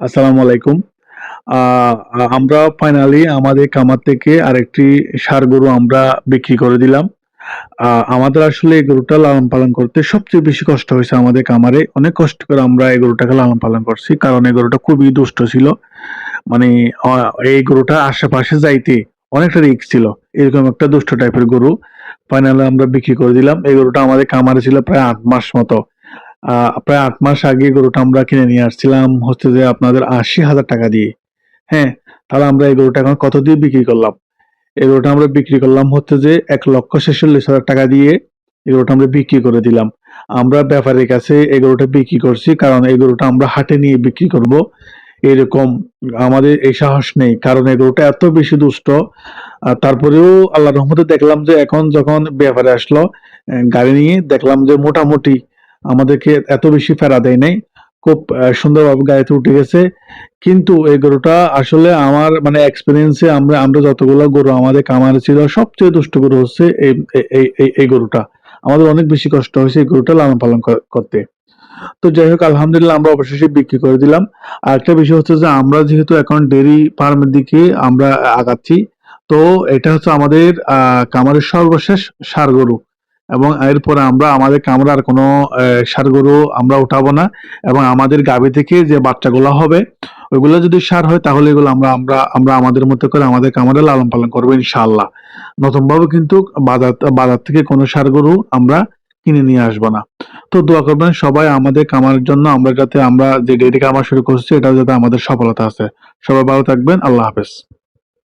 আসসালামু আলাইকুম। আমরা ফাইনালি আমাদের কামার থেকে আরেকটি ষাঁড় গরু আমরা বিক্রি করে দিলাম। আমাদের আসলে এই গরুটা লালন পালন করতে সবচেয়ে বেশি কষ্ট হয়েছে আমাদের কামারে অনেক কষ্ট করে আমরা এই গরুটাকে লালন পালন করছি, কারণ এই গরুটা খুবই দুষ্ট ছিল। মানে এই গরুটা আশেপাশে যাইতে অনেকটা রিস্ক ছিল। এরকম একটা দুষ্ট টাইপের গরু ফাইনালি আমরা বিক্রি করে দিলাম। এই গরুটা আমাদের কামারে ছিল প্রায় আট মাস মতো। প্রায় আট মাস আগে গরুটা আমরা কিনে নিয়ে আসছিলাম হচ্ছে যে আপনাদের আশি হাজার টাকা দিয়ে। হ্যাঁ তাহলে আমরা এই গরুটা এখন কত দিয়ে বিক্রি করলাম? এই গরুটা আমরা বিক্রি করলাম হচ্ছে যে এক লক্ষ ছেচল্লিশ হাজার টাকা দিয়ে এই গরুটা আমরা বিক্রি করে দিলাম। আমরা ব্যাপারীর কাছে এই গরুটা বিক্রি করছি কারণ এই গরুটা আমরা হাটে নিয়ে বিক্রি করব। এরকম আমাদের এই সাহস নেই, কারণ এই গরুটা এত বেশি দুষ্ট। তারপরেও আল্লাহ রহমতে দেখলাম যে এখন যখন ব্যাপারে আসলো গাড়ি নিয়ে দেখলাম যে মোটামুটি আমাদেরকে এত বেশি ফেরা দেয় নাই। খুব সুন্দরভাবে গাড়িতে উঠে গেছে। কিন্তু এই গরুটা আসলে আমার মানে এক্সপিরিয়েন্সে আমরা আমরা যতগুলো গরু আমাদের কামারে ছিল সবচেয়ে দুষ্ট গরু হচ্ছে এই এই গরুটা। আমাদের অনেক বেশি কষ্ট হয়েছে এই গরুটা লালন পালন করতে। তো যাই হোক আলহামদুলিল্লাহ আমরা অবশেষে বিক্রি করে দিলাম। আর একটা বিষয় হচ্ছে যে আমরা যেহেতু এখন ডেরি ফার্মের দিকে আমরা আগাচ্ছি তো এটা হচ্ছে আমাদের আহ, কামারের সর্বশেষ সার গরু। এবং এরপরে আমরা, আমাদের কামরা আর কোনো ষাঁড় গরু আমরা উঠাবো না। এবং আমাদের গাভী থেকে যে বাচ্চাগুলো হবে, ওইগুলো যদি সার হয়, তাহলে এগুলো আমরা আমরা আমরা আমাদের মতো করে আমাদের কামড়ে লালন পালন করব ইনশাআল্লাহ। নতুন ভাবে কিন্তু বাজার বাজার থেকে কোনো সার গরু আমরা কিনে নিয়ে আসব না। তো দোয়া করবেন সবাই আমাদের কামার জন্য, আমরা যাতে, আমরা যে ডেরি কামার শুরু করছি এটা যাতে আমাদের সফলতা আছে। সবাই ভালো থাকবেন, আল্লাহ হাফেজ।